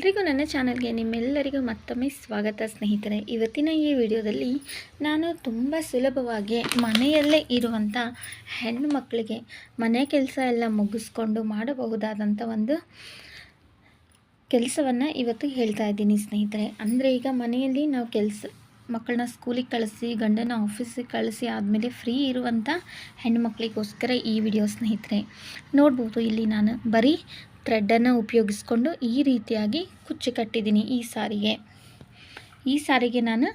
ಎಲ್ರಿಗೂ ನನ್ನ ಚಾನಲ್ಗೆ ನಿಮ್ಮೆಲ್ಲರಿಗೂ ಮತ್ತೊಮ್ಮೆ ಸ್ವಾಗತ ಸ್ನೇಹಿತರೆ. ಇವತ್ತಿನ ಈ ವಿಡಿಯೋದಲ್ಲಿ ನಾನು ತುಂಬ ಸುಲಭವಾಗಿ ಮನೆಯಲ್ಲೇ ಇರುವಂಥ ಹೆಣ್ಣು ಮಕ್ಕಳಿಗೆ ಮನೆ ಕೆಲಸ ಎಲ್ಲ ಮುಗಿಸ್ಕೊಂಡು ಮಾಡಬಹುದಾದಂಥ ಒಂದು ಕೆಲಸವನ್ನು ಇವತ್ತು ಹೇಳ್ತಾ ಇದ್ದೀನಿ ಸ್ನೇಹಿತರೆ. ಅಂದರೆ ಈಗ ಮನೆಯಲ್ಲಿ ನಾವು ಕೆಲಸ, ಮಕ್ಕಳನ್ನ ಸ್ಕೂಲಿಗೆ ಕಳಿಸಿ ಗಂಡನ ಆಫೀಸಿಗೆ ಕಳಿಸಿ ಆದಮೇಲೆ ಫ್ರೀ ಇರುವಂಥ ಹೆಣ್ಮಕ್ಳಿಗೋಸ್ಕರ ಈ ವಿಡಿಯೋ ಸ್ನೇಹಿತರೆ. ನೋಡ್ಬೋದು ಇಲ್ಲಿ ನಾನು ಬರೀ ಥ್ರೆಡ್ಡನ್ನು ಉಪಯೋಗಿಸ್ಕೊಂಡು ಈ ರೀತಿಯಾಗಿ ಕುಚ್ಚು ಕಟ್ಟಿದ್ದೀನಿ ಈ ಸಾರಿಗೆ. ಈ ಸಾರಿಗೆ ನಾನು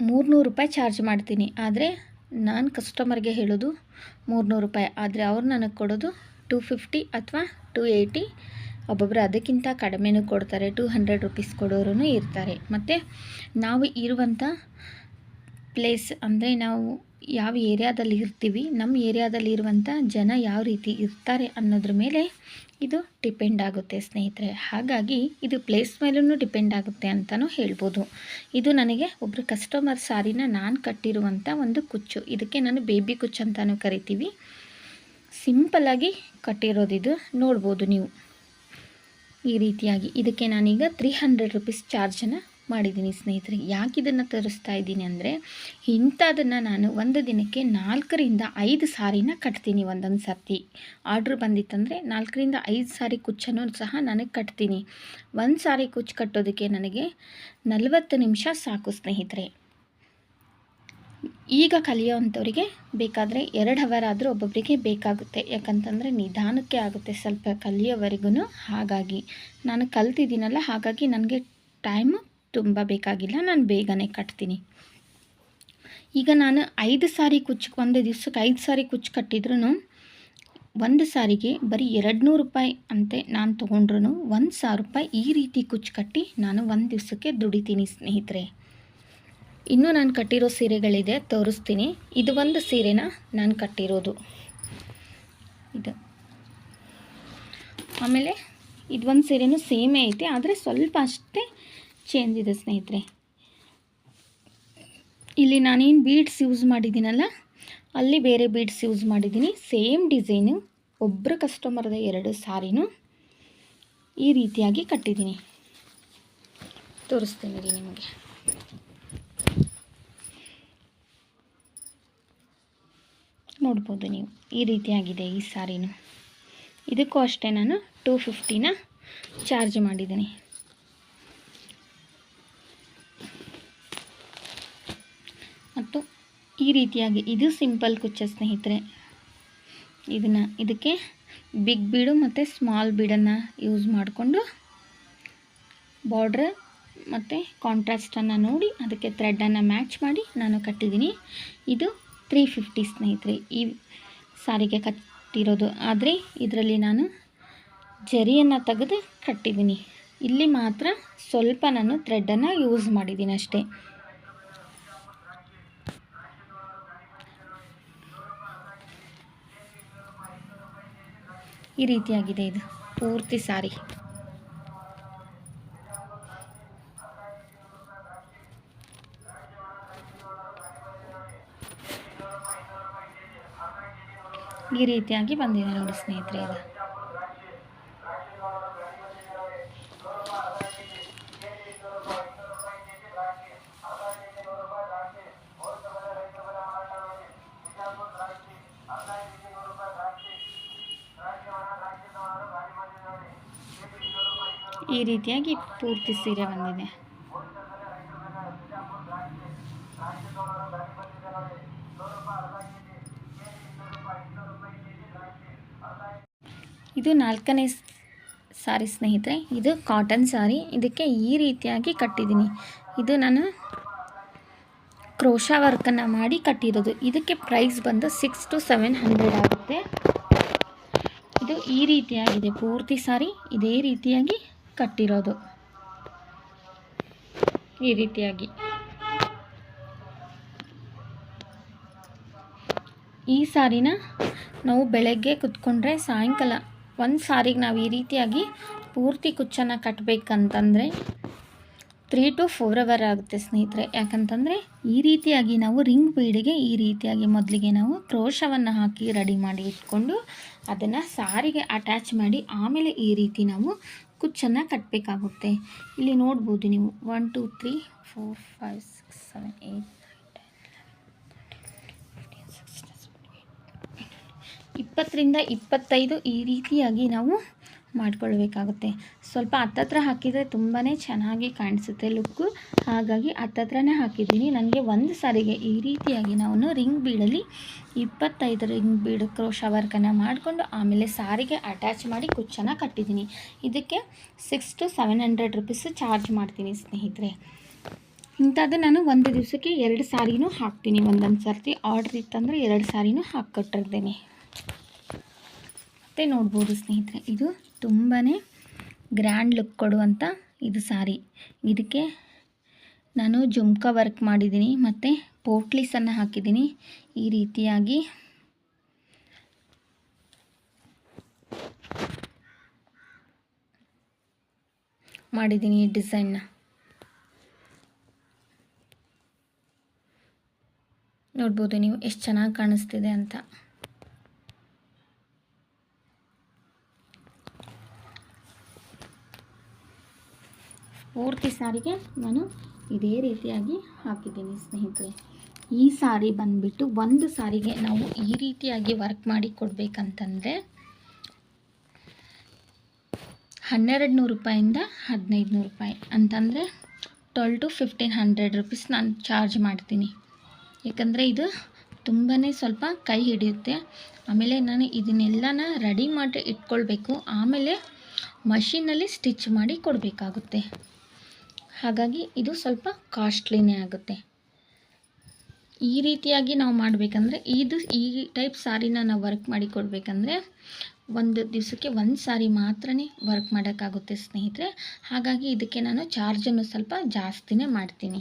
ಮೂರ್ನೂರು ರೂಪಾಯಿ ಚಾರ್ಜ್ ಮಾಡ್ತೀನಿ. ಆದರೆ ನಾನು ಕಸ್ಟಮರ್ಗೆ ಹೇಳೋದು ಮೂರ್ನೂರು ರೂಪಾಯಿ. ಆದರೆ ಅವ್ರು ನನಗೆ ಕೊಡೋದು ಟೂ ಫಿಫ್ಟಿ ಅಥವಾ ಟೂ ಏಯ್ಟಿ ಒಬ್ಬೊಬ್ಬರು ಅದಕ್ಕಿಂತ ಕಡಿಮೆನೂ ಕೊಡ್ತಾರೆ. ಟೂ ಹಂಡ್ರೆಡ್ ರುಪೀಸ್ ಕೊಡೋರು ಇರ್ತಾರೆ. ಮತ್ತು ನಾವು ಇರುವಂಥ ಪ್ಲೇಸ್ ಅಂದರೆ ನಾವು ಯಾವ ಏರಿಯಾದಲ್ಲಿ ಇರ್ತೀವಿ, ನಮ್ಮ ಏರಿಯಾದಲ್ಲಿ ಇರುವಂಥ ಜನ ಯಾವ ರೀತಿ ಇರ್ತಾರೆ ಅನ್ನೋದ್ರ ಮೇಲೆ ಇದು ಡಿಪೆಂಡ್ ಆಗುತ್ತೆ ಸ್ನೇಹಿತರೆ. ಹಾಗಾಗಿ ಇದು ಪ್ಲೇಸ್ ಮೇಲೂ ಡಿಪೆಂಡ್ ಆಗುತ್ತೆ ಅಂತಲೂ ಹೇಳ್ಬೋದು. ಇದು ನನಗೆ ಒಬ್ಬರು ಕಸ್ಟಮರ್ ಸಾರಿನ ನಾನು ಕಟ್ಟಿರುವಂಥ ಒಂದು ಕುಚ್ಚು. ಇದಕ್ಕೆ ನಾನು ಬೇಬಿ ಕುಚ್ಚು ಅಂತಲೂ ಕರಿತೀವಿ. ಸಿಂಪಲ್ಲಾಗಿ ಕಟ್ಟಿರೋದಿದು ನೋಡ್ಬೋದು ನೀವು. ಈ ರೀತಿಯಾಗಿ. ಇದಕ್ಕೆ ನಾನೀಗ ತ್ರೀ ಹಂಡ್ರೆಡ್ ರುಪೀಸ್ ಚಾರ್ಜನ್ನು ಮಾಡಿದ್ದೀನಿ ಸ್ನೇಹಿತರೆ. ಯಾಕೆ ಇದನ್ನು ತರಿಸ್ತಾ ಇದ್ದೀನಿ ಅಂದರೆ, ಇಂಥದನ್ನು ನಾನು ಒಂದು ದಿನಕ್ಕೆ ನಾಲ್ಕರಿಂದ ಐದು ಸಾರಿನ ಕಟ್ತೀನಿ ಒಂದೊಂದು ಸರ್ತಿ. ಆರ್ಡ್ರ್ ಬಂದಿತ್ತಂದರೆ ನಾಲ್ಕರಿಂದ ಐದು ಸಾರಿ ಕುಚ್ಚನ್ನು ಸಹ ನನಗೆ ಕಟ್ತೀನಿ. ಒಂದು ಸಾರಿ ಕುಚ್ಚು ಕಟ್ಟೋದಕ್ಕೆ ನನಗೆ ನಲವತ್ತು ನಿಮಿಷ ಸಾಕು ಸ್ನೇಹಿತರೆ. ಈಗ ಕಲಿಯೋವಂಥವ್ರಿಗೆ ಬೇಕಾದರೆ ಎರಡು ಅವರ್ ಆದರೂ ಒಬ್ಬೊಬ್ಬರಿಗೆ ಬೇಕಾಗುತ್ತೆ. ಯಾಕಂತಂದರೆ ನಿಧಾನಕ್ಕೆ ಆಗುತ್ತೆ ಸ್ವಲ್ಪ ಕಲಿಯೋವರೆಗೂ ಹಾಗಾಗಿ. ನಾನು ಕಲ್ತಿದ್ದೀನಲ್ಲ, ಹಾಗಾಗಿ ನನಗೆ ಟೈಮು ತುಂಬ ಬೇಕಾಗಿಲ್ಲ, ನಾನು ಬೇಗನೆ ಕಟ್ತೀನಿ. ಈಗ ನಾನು ಐದು ಸಾರಿ ಕುಚ್ಚಕ್ಕೆ ಒಂದು ದಿವ್ಸಕ್ಕೆ ಐದು ಸಾರಿ ಕುಚ್ಚು ಕಟ್ಟಿದ್ರೂ ಒಂದು ಸಾರಿಗೆ ಬರೀ ಎರಡು ನೂರು ರೂಪಾಯಿ ಅಂತೆ ನಾನು ತೊಗೊಂಡ್ರು ಒಂದು ಸಾವಿರ ರೂಪಾಯಿ ಈ ರೀತಿ ಕುಚ್ಚು ಕಟ್ಟಿ ನಾನು ಒಂದು ದಿವಸಕ್ಕೆ ದುಡಿತೀನಿ ಸ್ನೇಹಿತರೆ. ಇನ್ನೂ ನಾನು ಕಟ್ಟಿರೋ ಸೀರೆಗಳಿದೆ, ತೋರಿಸ್ತೀನಿ. ಇದು ಒಂದು ಸೀರೆನ ನಾನು ಕಟ್ಟಿರೋದು. ಇದು. ಆಮೇಲೆ ಇದು ಒಂದು ಸೀರೆನೂ ಸೇಮೇ ಐತೆ, ಆದರೆ ಸ್ವಲ್ಪ ಅಷ್ಟೇ ಚೇಂಜ್ ಇದೆ ಸ್ನೇಹಿತರೆ. ಇಲ್ಲಿ ನಾನೇನು ಬೀಡ್ಸ್ ಯೂಸ್ ಮಾಡಿದ್ದೀನಲ್ಲ, ಅಲ್ಲಿ ಬೇರೆ ಬೀಡ್ಸ್ ಯೂಸ್ ಮಾಡಿದ್ದೀನಿ. ಸೇಮ್ ಡಿಸೈನು ಒಬ್ಬರು ಕಸ್ಟಮರ್ದ ಎರಡು ಸಾರಿನೂ ಈ ರೀತಿಯಾಗಿ ಕಟ್ಟಿದ್ದೀನಿ. ತೋರಿಸ್ತೀನಿ ರೀ ನಿಮಗೆ. ನೋಡ್ಬೋದು ನೀವು, ಈ ರೀತಿಯಾಗಿದೆ ಈ ಸಾರಿನೂ. ಇದಕ್ಕೂ ಅಷ್ಟೇ ನಾನು ಟೂ ಫಿಫ್ಟಿನ ಚಾರ್ಜ್ ಮಾಡಿದ್ದೀನಿ. ಮತ್ತು ಈ ರೀತಿಯಾಗಿ ಇದು ಸಿಂಪಲ್ ಕುಚ್ಚ ಸ್ನೇಹಿತರೆ. ಇದನ್ನು ಇದಕ್ಕೆ ಬಿಗ್ ಬೀಡು ಮತ್ತು ಸ್ಮಾಲ್ ಬೀಡನ್ನು ಯೂಸ್ ಮಾಡಿಕೊಂಡು ಬಾರ್ಡ್ರ್ ಮತ್ತು ಕಾಂಟ್ರಾಸ್ಟನ್ನು ನೋಡಿ ಅದಕ್ಕೆ ಥ್ರೆಡ್ಡನ್ನು ಮ್ಯಾಚ್ ಮಾಡಿ ನಾನು ಕಟ್ಟಿದ್ದೀನಿ. ಇದು ತ್ರೀ ಫಿಫ್ಟಿ ಸ್ನೇಹಿತರೆ. ಈ ಸಾರಿಗೆ ಕಟ್ಟಿರೋದು. ಆದರೆ ಇದರಲ್ಲಿ ನಾನು ಜರಿಯನ್ನು ತೆಗೆದು ಕಟ್ಟಿದ್ದೀನಿ. ಇಲ್ಲಿ ಮಾತ್ರ ಸ್ವಲ್ಪ ನಾನು ಥ್ರೆಡ್ಡನ್ನು ಯೂಸ್ ಮಾಡಿದ್ದೀನಿ ಅಷ್ಟೇ. ಈ ರೀತಿಯಾಗಿದೆ ಇದು. ಪೂರ್ತಿ ಸಾರಿ. ಈ ರೀತಿಯಾಗಿ ಬಂದಿದೆ ನೋಡಿ ಸ್ನೇಹಿತರೆ ಇದು. ಈ ರೀತಿಯಾಗಿ ಪೂರ್ತಿ ಸೀರೆ ಬಂದಿದೆ. ಇದು ನಾಲ್ಕನೇ ಸಾರಿ ಸ್ನೇಹಿತರೆ, ಇದು ಕಾಟನ್ ಸಾರಿ. ಇದಕ್ಕೆ ಈ ರೀತಿಯಾಗಿ ಕಟ್ಟಿದ್ದೀನಿ. ಇದು ನಾನು ಕ್ರೋಶಾ ವರ್ಕನ್ನು ಮಾಡಿ ಕಟ್ಟಿರೋದು. ಇದಕ್ಕೆ ಪ್ರೈಸ್ ಬಂದು ಸಿಕ್ಸ್ ಟು ಸೆವೆನ್ ಹಂಡ್ರೆಡ್ ಆಗುತ್ತೆ. ಇದು ಈ ರೀತಿಯಾಗಿದೆ ಪೂರ್ತಿ ಸಾರಿ. ಇದೇ ರೀತಿಯಾಗಿ ಕಟ್ಟಿರೋದು. ಈ ರೀತಿಯಾಗಿ. ಈ ಸಾರಿನ ನಾವು ಬೆಳಗ್ಗೆ ಕುತ್ಕೊಂಡ್ರೆ ಸಾಯಂಕಾಲ ಒಂದು ಸಾರಿಗೆ ನಾವು ಈ ರೀತಿಯಾಗಿ ಪೂರ್ತಿ ಕುಚ್ಚನ್ನು ಕಟ್ಟಬೇಕಂತಂದರೆ ತ್ರೀ ಟು ಫೋರ್ ಅವರ್ ಆಗುತ್ತೆ ಸ್ನೇಹಿತರೆ. ಯಾಕಂತಂದರೆ ಈ ರೀತಿಯಾಗಿ ನಾವು ರಿಂಗ್ ಬೀಡಿಗೆ ಈ ರೀತಿಯಾಗಿ ಮೊದಲಿಗೆ ನಾವು ಕ್ರೋಶವನ್ನು ಹಾಕಿ ರೆಡಿ ಮಾಡಿ ಇಟ್ಕೊಂಡು ಅದನ್ನು ಸಾರಿಗೆ ಅಟ್ಯಾಚ್ ಮಾಡಿ ಆಮೇಲೆ ಈ ರೀತಿ ನಾವು ಕುಚ್ಚನ್ನು ಕಟ್ಟಬೇಕಾಗುತ್ತೆ ಇಲ್ಲಿ ನೋಡ್ಬೋದು ನೀವು one two three four five six seven eight ಇಪ್ಪತ್ತರಿಂದ ಇಪ್ಪತ್ತೈದು ಈ ರೀತಿಯಾಗಿ ನಾವು ಮಾಡ್ಕೊಳ್ಬೇಕಾಗುತ್ತೆ ಸ್ವಲ್ಪ ಹತ್ತತ್ರ ಹಾಕಿದರೆ ತುಂಬಾ ಚೆನ್ನಾಗಿ ಕಾಣಿಸುತ್ತೆ ಲುಕ್ಕು. ಹಾಗಾಗಿ ಹತ್ತತ್ರನೇ ಹಾಕಿದ್ದೀನಿ. ನನಗೆ ಒಂದು ಸಾರಿಗೆ ಈ ರೀತಿಯಾಗಿ ನಾನು ರಿಂಗ್ ಬೀಡಲ್ಲಿ ಇಪ್ಪತ್ತೈದು ರಿಂಗ್ ಬೀಡು ಕ್ರೋಶ ವರ್ಕನ್ನು ಮಾಡಿಕೊಂಡು ಆಮೇಲೆ ಸಾರಿಗೆ ಅಟ್ಯಾಚ್ ಮಾಡಿ ಕುಚ್ಚನ್ನು ಕಟ್ಟಿದ್ದೀನಿ. ಇದಕ್ಕೆ six to seven hundred rupees charge ಮಾಡ್ತೀನಿ ಸ್ನೇಹಿತರೆ. ಇಂಥದ್ದು ನಾನು ಒಂದು ದಿವಸಕ್ಕೆ ಎರಡು ಸಾರಿನೂ ಹಾಕ್ತೀನಿ. ಒಂದೊಂದು ಸರ್ತಿ ಆರ್ಡ್ರ್ ಇತ್ತಂದರೆ ಎರಡು ಸಾರಿನೂ ಹಾಕ್ಕೊಟ್ಟಿರ್ತೇನೆ ಮತ್ತು ನೋಡ್ಬೋದು ಸ್ನೇಹಿತರೆ, ಇದು ತುಂಬಾ ಗ್ರ್ಯಾಂಡ್ ಲುಕ್ ಕೊಡುವಂಥ ಇದು ಸಾರಿ. ಇದಕ್ಕೆ ನಾನು ಜುಮ್ಕಾ ವರ್ಕ್ ಮಾಡಿದ್ದೀನಿ, ಮತ್ತು ಪೋಟ್ಲೀಸನ್ನು ಹಾಕಿದ್ದೀನಿ. ಈ ರೀತಿಯಾಗಿ ಮಾಡಿದ್ದೀನಿ ಈ ಡಿಸೈನ್ನ ನೋಡ್ಬೋದು ನೀವು ಎಷ್ಟು ಚೆನ್ನಾಗಿ ಕಾಣಿಸ್ತಿದೆ ಅಂತ. ಪೂರ್ತಿ ಸಾರಿಗೆ ನಾನು ಇದೇ ರೀತಿಯಾಗಿ ಹಾಕಿದ್ದೀನಿ ಸ್ನೇಹಿತರೆ. ಈ ಸಾರಿ ಬಂದುಬಿಟ್ಟು ಒಂದು ಸಾರಿಗೆ ನಾವು ಈ ರೀತಿಯಾಗಿ ವರ್ಕ್ ಮಾಡಿ ಕೊಡಬೇಕಂತಂದರೆ ಹನ್ನೆರಡು ನೂರು ರೂಪಾಯಿಂದ ಹದಿನೈದು ನೂರು ರೂಪಾಯಿ. ಅಂತಂದರೆ twelve to fifteen hundred rupees ನಾನು ಚಾರ್ಜ್ ಮಾಡ್ತೀನಿ. ಯಾಕಂದರೆ ಇದು ತುಂಬಾ ಸ್ವಲ್ಪ ಕೈ ಹಿಡಿಯುತ್ತೆ. ಆಮೇಲೆ ನಾನು ಇದನ್ನೆಲ್ಲನ ರೆಡಿ ಮಾಡಿ ಇಟ್ಕೊಳ್ಬೇಕು. ಆಮೇಲೆ ಮಷಿನಲ್ಲಿ ಸ್ಟಿಚ್ ಮಾಡಿ ಕೊಡಬೇಕಾಗುತ್ತೆ. ಹಾಗಾಗಿ ಇದು ಸ್ವಲ್ಪ ಕಾಸ್ಟ್ಲಿನೇ ಆಗುತ್ತೆ. ಈ ರೀತಿಯಾಗಿ ನಾವು ಮಾಡಬೇಕಂದ್ರೆ ಇದು ಈ ಟೈಪ್ ಸಾರಿನ ನಾವು ವರ್ಕ್ ಮಾಡಿ ಕೊಡಬೇಕಂದ್ರೆ ಒಂದು ದಿವಸಕ್ಕೆ ಒಂದು ಸಾರಿ ಮಾತ್ರ ವರ್ಕ್ ಮಾಡೋಕ್ಕಾಗುತ್ತೆ ಸ್ನೇಹಿತರೆ. ಹಾಗಾಗಿ ಇದಕ್ಕೆ ನಾನು ಚಾರ್ಜನ್ನು ಸ್ವಲ್ಪ ಜಾಸ್ತಿನೇ ಮಾಡ್ತೀನಿ.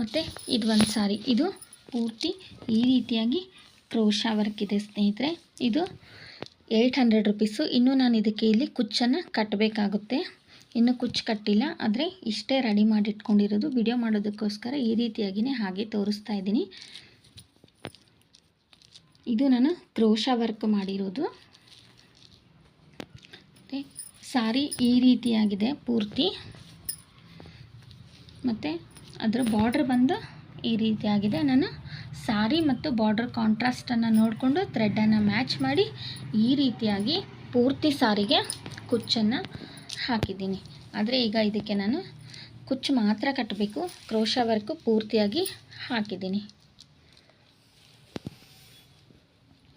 ಮತ್ತು ಇದು ಒಂದು ಸಾರಿ. ಇದು ಪೂರ್ತಿ ಈ ರೀತಿಯಾಗಿ ಕ್ರೋಶ ವರ್ಕ್ ಇದೆ ಸ್ನೇಹಿತರೆ. ಇದು ಏಯ್ಟ್ ಹಂಡ್ರೆಡ್ ರುಪೀಸು. ಇನ್ನೂ ನಾನು ಇದಕ್ಕೆ ಇಲ್ಲಿ ಕುಚ್ಚನ್ನು ಕಟ್ಟಬೇಕಾಗುತ್ತೆ ಇನ್ನೂ ಕುಚ್ಚು ಕಟ್ಟಿಲ್ಲ, ಆದರೆ ಇಷ್ಟೇ ರೆಡಿ ಮಾಡಿ ಇಟ್ಕೊಂಡಿರೋದು ವಿಡಿಯೋ ಮಾಡೋದಕ್ಕೋಸ್ಕರ ಈ ರೀತಿಯಾಗಿಯೇ ಹಾಗೆ ತೋರಿಸ್ತಾ ಇದ್ದೀನಿ. ಇದು ನಾನು ಕ್ರೋಶ ವರ್ಕ್ ಮಾಡಿರೋದು. ಸಾರಿ ಈ ರೀತಿಯಾಗಿದೆ ಪೂರ್ತಿ. ಮತ್ತು ಅದರ ಬಾರ್ಡ್ರ್ ಬಂದು ಈ ರೀತಿಯಾಗಿದೆ. ನಾನು ಸಾರಿ ಮತ್ತು ಬಾರ್ಡರ್ ಕಾಂಟ್ರಾಸ್ಟನ್ನು ನೋಡಿಕೊಂಡು ಥ್ರೆಡ್ಡನ್ನು ಮ್ಯಾಚ್ ಮಾಡಿ ಈ ರೀತಿಯಾಗಿ ಪೂರ್ತಿ ಸಾರಿಗೆ ಕುಚ್ಚನ್ನು ಹಾಕಿದ್ದೀನಿ. ಆದರೆ ಈಗ ಇದಕ್ಕೆ ನಾನು ಕುಚ್ಚು ಮಾತ್ರ ಕಟ್ಟಬೇಕು ಕ್ರೋಶ ವರ್ಕು ಪೂರ್ತಿಯಾಗಿ ಹಾಕಿದ್ದೀನಿ.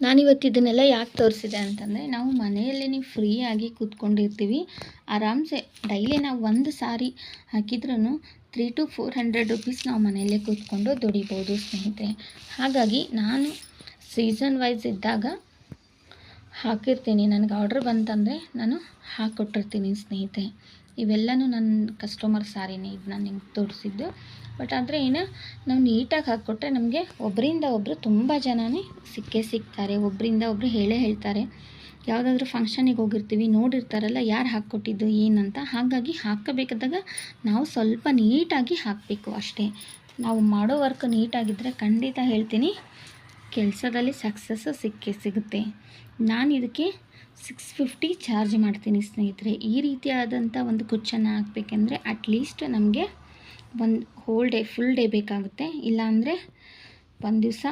ನಾನಿವತ್ತು ಇದನ್ನೆಲ್ಲ ಯಾಕೆ ತೋರಿಸಿದೆ ಅಂತಂದರೆ, ನಾವು ಮನೆಯಲ್ಲಿ ನೀವು ಫ್ರೀಯಾಗಿ ಕೂತ್ಕೊಂಡಿರ್ತೀವಿ. ಆರಾಮ್ಸೆ, ಡೈಲಿ ನಾವು ಒಂದು ಸಾರಿ ಹಾಕಿದ್ರೂ three to four hundred rupees ನಾವು ಮನೆಯಲ್ಲೇ ಕೂತ್ಕೊಂಡು ದುಡಿಬೋದು ಸ್ನೇಹಿತರೆ. ಹಾಗಾಗಿ ನಾನು ಸೀಸನ್ ವೈಸ್ ಇದ್ದಾಗ ಹಾಕಿರ್ತೀನಿ. ನನಗೆ ಆರ್ಡ್ರ್ ಬಂತಂದರೆ ನಾನು ಹಾಕ್ಕೊಟ್ಟಿರ್ತೀನಿ ಸ್ನೇಹಿತರೆ. ಇವೆಲ್ಲನೂ ನನ್ನ ಕಸ್ಟಮರ್ ಸಾರಿನೇ ಇದು ನಾನು ನಿಮ್ಗೆ ತೋರಿಸಿದ್ದು. ಬಟ್ ಆದರೆ ಏನು, ನಾವು ನೀಟಾಗಿ ಹಾಕ್ಕೊಟ್ರೆ ನಮಗೆ ಒಬ್ಬರಿಂದ ಒಬ್ಬರು ತುಂಬ ಜನನೇ ಸಿಕ್ಕೇ ಸಿಗ್ತಾರೆ. ಒಬ್ಬರಿಂದ ಒಬ್ಬರು ಹೇಳೇ ಹೇಳ್ತಾರೆ. ಯಾವುದಾದ್ರೂ ಫಂಕ್ಷನಿಗೆ ಹೋಗಿರ್ತೀವಿ, ನೋಡಿರ್ತಾರಲ್ಲ ಯಾರು ಹಾಕ್ಕೊಟ್ಟಿದ್ದು, ಏನಂತ. ಹಾಗಾಗಿ ಹಾಕಬೇಕಾದಾಗ ನಾವು ಸ್ವಲ್ಪ ನೀಟಾಗಿ ಹಾಕಬೇಕು ಅಷ್ಟೇ. ನಾವು ಮಾಡೋ ವರ್ಕ್ ನೀಟಾಗಿದ್ದರೆ ಖಂಡಿತ ಹೇಳ್ತೀನಿ, ಕೆಲಸದಲ್ಲಿ ಸಕ್ಸಸ್ಸು ಸಿಕ್ಕೇ ಸಿಗುತ್ತೆ. ನಾನು ಇದಕ್ಕೆ ಸಿಕ್ಸ್ ಫಿಫ್ಟಿ ಚಾರ್ಜ್ ಮಾಡ್ತೀನಿ ಸ್ನೇಹಿತರೆ. ಈ ರೀತಿಯಾದಂಥ ಒಂದು ಕುಚ್ಚನ್ನು ಹಾಕಬೇಕೆಂದ್ರೆ ಅಟ್ಲೀಸ್ಟ್ ನಮಗೆ ಒಂದು ಹೋಲ್ ಡೇ ಫುಲ್ ಡೇ ಬೇಕಾಗುತ್ತೆ. ಇಲ್ಲಾಂದರೆ ಒಂದು ದಿವಸ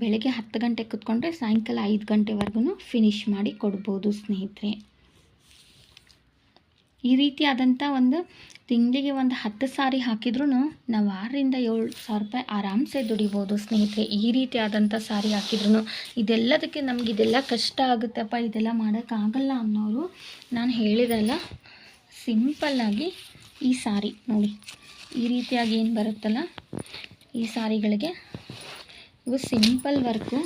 ಬೆಳಗ್ಗೆ ಹತ್ತು ಗಂಟೆ ಕುತ್ಕೊಂಡ್ರೆ ಸಾಯಂಕಾಲ ಐದು ಗಂಟೆವರೆಗೂ ಫಿನಿಶ್ ಮಾಡಿ ಕೊಡ್ಬೋದು ಸ್ನೇಹಿತರೆ. ಈ ರೀತಿಯಾದಂಥ ಒಂದು ತಿಂಗಳಿಗೆ ಒಂದು ಹತ್ತು ಸಾರಿ ಹಾಕಿದ್ರೂ ನಾವು ಆರರಿಂದ ಏಳು ಸಾವಿರ ರೂಪಾಯಿ ಆರಾಮ್ಸೆ ದುಡಿಬೋದು ಸ್ನೇಹಿತರೆ. ಈ ರೀತಿಯಾದಂಥ ಸಾರಿ ಹಾಕಿದ್ರು ಇದೆಲ್ಲದಕ್ಕೆ ನಮ್ಗೆ ಇದೆಲ್ಲ ಕಷ್ಟ ಆಗುತ್ತಪ್ಪ, ಇದೆಲ್ಲ ಮಾಡೋಕ್ಕಾಗಲ್ಲ ಅನ್ನೋರು ನಾನು ಹೇಳಿದಲ್ಲ ಸಿಂಪಲ್ಲಾಗಿ ಈ ಸಾರಿ ನೋಡಿ. ಈ ರೀತಿಯಾಗಿ ಏನು ಬರುತ್ತಲ್ಲ, ಈ ಸಾರಿಗಳಿಗೆ ಇವು ಸಿಂಪಲ್ ವರ್ಕು.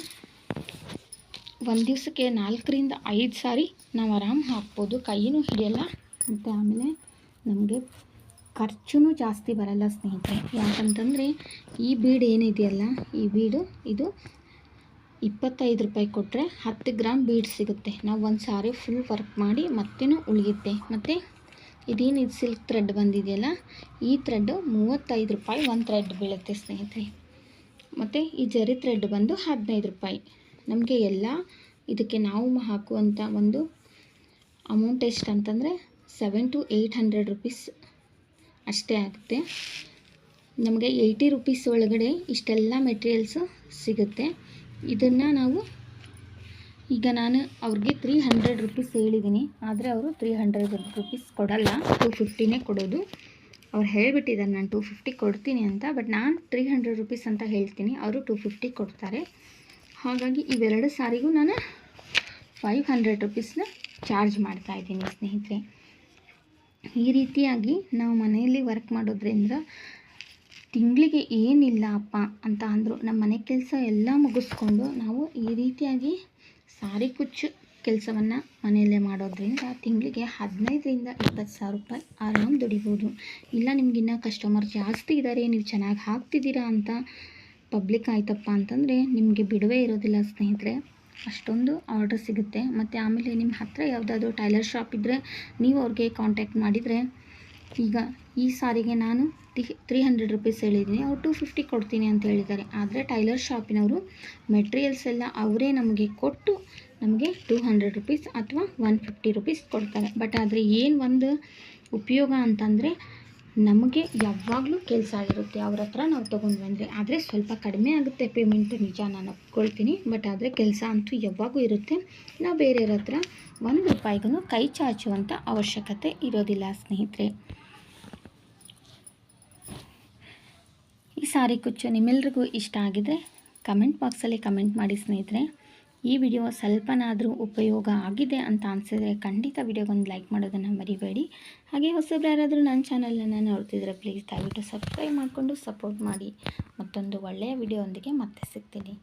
ಒಂದು ದಿವಸಕ್ಕೆ ನಾಲ್ಕರಿಂದ ಐದು ಸಾರಿ ನಾವು ಆರಾಮ್ ಹಾಕ್ಬೋದು. ಕೈಯೂ ಹಿಡಿಯಲ್ಲ. ಮತ್ತು ಆಮೇಲೆ ನಮಗೆ ಖರ್ಚು ಜಾಸ್ತಿ ಬರಲ್ಲ ಸ್ನೇಹಿತರೆ. ಯಾಕಂತಂದರೆ ಈ ಬೀಡ್ ಏನಿದೆಯಲ್ಲ, ಈ ಬೀಡು ಇದು ಇಪ್ಪತ್ತೈದು ರೂಪಾಯಿ ಕೊಟ್ಟರೆ ಹತ್ತು ಗ್ರಾಮ್ ಬೀಡ್ ಸಿಗುತ್ತೆ. ನಾವು ಒಂದು ಸಾರಿ ಫುಲ್ ವರ್ಕ್ ಮಾಡಿ ಮತ್ತೇನು ಉಳಿಯುತ್ತೆ. ಮತ್ತು ಇದೇನು ಇದು ಸಿಲ್ಕ್ ಥ್ರೆಡ್ ಬಂದಿದೆಯಲ್ಲ, ಈ ಥ್ರೆಡ್ಡು ಮೂವತ್ತೈದು ರೂಪಾಯಿ ಒಂದು ಥ್ರೆಡ್ ಬೀಳುತ್ತೆ ಸ್ನೇಹಿತರೆ. ಮತ್ತು ಈ ಜರಿ ಥ್ರೆಡ್ ಬಂದು ಹದಿನೈದು ರೂಪಾಯಿ. ನಮಗೆ ಎಲ್ಲ ಇದಕ್ಕೆ ನಾವು ಹಾಕುವಂಥ ಒಂದು ಅಮೌಂಟ್ ಎಷ್ಟು ಅಂತಂದರೆ seven to eight hundred rupees ಅಷ್ಟೇ ಆಗುತ್ತೆ. ನಮಗೆ ಏಯ್ಟಿ ರುಪೀಸ್ ಒಳಗಡೆ ಇಷ್ಟೆಲ್ಲ ಮೆಟೀರಿಯಲ್ಸು ಸಿಗುತ್ತೆ. ಇದನ್ನು ನಾವು ಈಗ ನಾನು ಅವ್ರಿಗೆ ತ್ರೀ ಹಂಡ್ರೆಡ್ ರುಪೀಸ್ ಹೇಳಿದ್ದೀನಿ ಆದರೆ ಅವರು ತ್ರೀ ಹಂಡ್ರೆಡ್ ರುಪೀಸ್ ಕೊಡಲ್ಲ. ಟು ಫಿಫ್ಟಿನೇ ಕೊಡೋದು. ಅವ್ರು ಹೇಳಿಬಿಟ್ಟಿದ್ದಾರೆ ನಾನು ಟೂ ಫಿಫ್ಟಿ ಕೊಡ್ತೀನಿ ಅಂತ ಬಟ್ ನಾನು ತ್ರೀ ಹಂಡ್ರೆಡ್ ರುಪೀಸ್ ಅಂತ ಹೇಳ್ತೀನಿ. ಅವರು ಟೂ ಫಿಫ್ಟಿ ಕೊಡ್ತಾರೆ. ಹಾಗಾಗಿ ಇವೆರಡು ಸಾರಿಗೂ ನಾನು ಫೈವ್ ಹಂಡ್ರೆಡ್ ರುಪೀಸ್ನ ಚಾರ್ಜ್ ಮಾಡ್ತಾ ಇದ್ದೀನಿ ಸ್ನೇಹಿತರೆ. ಈ ರೀತಿಯಾಗಿ ನಾವು ಮನೆಯಲ್ಲಿ ವರ್ಕ್ ಮಾಡೋದ್ರಿಂದ ತಿಂಗಳಿಗೆ ಏನಿಲ್ಲ ಅಪ್ಪ ಅಂತ ಅಂದರು. ನಮ್ಮ ಮನೆ ಕೆಲಸ ಎಲ್ಲ ಮುಗಿಸ್ಕೊಂಡು ನಾವು ಈ ರೀತಿಯಾಗಿ ಸಾರಿ ಕುಚ್ಚು ಕೆಲಸವನ್ನು ಮನೆಯಲ್ಲೇ ಮಾಡೋದ್ರಿಂದ ತಿಂಗಳಿಗೆ ಹದಿನೈದರಿಂದ ಇಪ್ಪತ್ತು ಸಾವಿರ ರೂಪಾಯಿ ಆರಾಮ್ ದುಡಿಬೋದು. ಇಲ್ಲ, ನಿಮಗಿನ್ನ ಕಸ್ಟಮರ್ ಜಾಸ್ತಿ ಇದ್ದಾರೆ ನೀವು ಚೆನ್ನಾಗಿ ಹಾಕ್ತಿದ್ದೀರಾ ಅಂತ ಪಬ್ಲಿಕ್ ಆಯ್ತಪ್ಪ ಅಂತಂದರೆ ನಿಮಗೆ ಬಿಡುವೇ ಇರೋದಿಲ್ಲ ಸ್ನೇಹಿತರೆ. ಅಷ್ಟೊಂದು ಆರ್ಡರ್ ಸಿಗುತ್ತೆ. ಮತ್ತು ಆಮೇಲೆ ನಿಮ್ಮ ಹತ್ತಿರ ಯಾವುದಾದ್ರು ಟೈಲರ್ ಶಾಪ್ ಇದ್ದರೆ ನೀವು ಅವ್ರಿಗೆ ಕಾಂಟ್ಯಾಕ್ಟ್ ಮಾಡಿದರೆ ಈಗ ಈ ಸಾರಿಗೆ ನಾನು ತ್ರೀ ತ್ರೀ ಹಂಡ್ರೆಡ್ ರುಪೀಸ್ ಹೇಳಿದ್ದೀನಿ. ಅವ್ರು ಟೂ ಫಿಫ್ಟಿ ಕೊಡ್ತೀನಿ ಅಂತ ಹೇಳಿದ್ದಾರೆ. ಆದರೆ ಟೈಲರ್ ಶಾಪಿನವರು ಮೆಟೀರಿಯಲ್ಸ್ ಎಲ್ಲ ಅವರೇ ನಮಗೆ ಕೊಟ್ಟು ನಮಗೆ ಟೂ ಹಂಡ್ರೆಡ್ ರುಪೀಸ್ ಅಥವಾ ಒನ್ ಫಿಫ್ಟಿ ರುಪೀಸ್ ಕೊಡ್ತಾರೆ. ಬಟ್ ಆದರೆ ಏನು ಒಂದು ಉಪಯೋಗ ಅಂತಂದರೆ ನಮಗೆ ಯಾವಾಗಲೂ ಕೆಲಸ ಆಗಿರುತ್ತೆ. ಅವ್ರ ಹತ್ರ ನಾವು ತೊಗೊಂಡು ಬಂದರೆ. ಆದರೆ ಸ್ವಲ್ಪ ಕಡಿಮೆ ಆಗುತ್ತೆ ಪೇಮೆಂಟ್ ನಿಜ ನಾನು ಒಪ್ಕೊಳ್ತೀನಿ. ಬಟ್ ಆದರೆ ಕೆಲಸ ಅಂತೂ ಯಾವಾಗೂ ಇರುತ್ತೆ. ನಾವು ಬೇರೆಯವ್ರ ಹತ್ರ ಒಂದು ರೂಪಾಯಿಗೂ ಕೈ ಚಾಚುವಂಥ ಅವಶ್ಯಕತೆ ಇರೋದಿಲ್ಲ, ಸ್ನೇಹಿತರೆ. ಈ ಸಾರಿ ಕುಚ್ಚು ನಿಮ್ಮೆಲ್ರಿಗೂ ಇಷ್ಟ ಆಗಿದೆ ಕಮೆಂಟ್ ಬಾಕ್ಸಲ್ಲಿ ಕಮೆಂಟ್ ಮಾಡಿ, ಸ್ನೇಹಿತರೆ. ಈ ವಿಡಿಯೋ ಸ್ವಲ್ಪನಾದರೂ ಉಪಯೋಗ ಆಗಿದೆ ಅಂತ ಅನಿಸಿದ್ರೆ ಖಂಡಿತ ವಿಡಿಯೋಗೊಂದು ಲೈಕ್ ಮಾಡೋದನ್ನು ಮರಿಬೇಡಿ. ಹಾಗೆ ಹೊಸಬ್ರು ಯಾರಾದರೂ ನನ್ನ ಚಾನಲನ್ನು ನೋಡ್ತಿದ್ರೆ ಪ್ಲೀಸ್ ದಯವಿಟ್ಟು ಸಬ್ಸ್ಕ್ರೈಬ್ ಮಾಡಿಕೊಂಡು ಸಪೋರ್ಟ್ ಮಾಡಿ. ಮತ್ತೊಂದು ಒಳ್ಳೆಯ ವಿಡಿಯೋ ಒಂದಿಗೆ ಮತ್ತೆ ಸಿಗ್ತೀನಿ.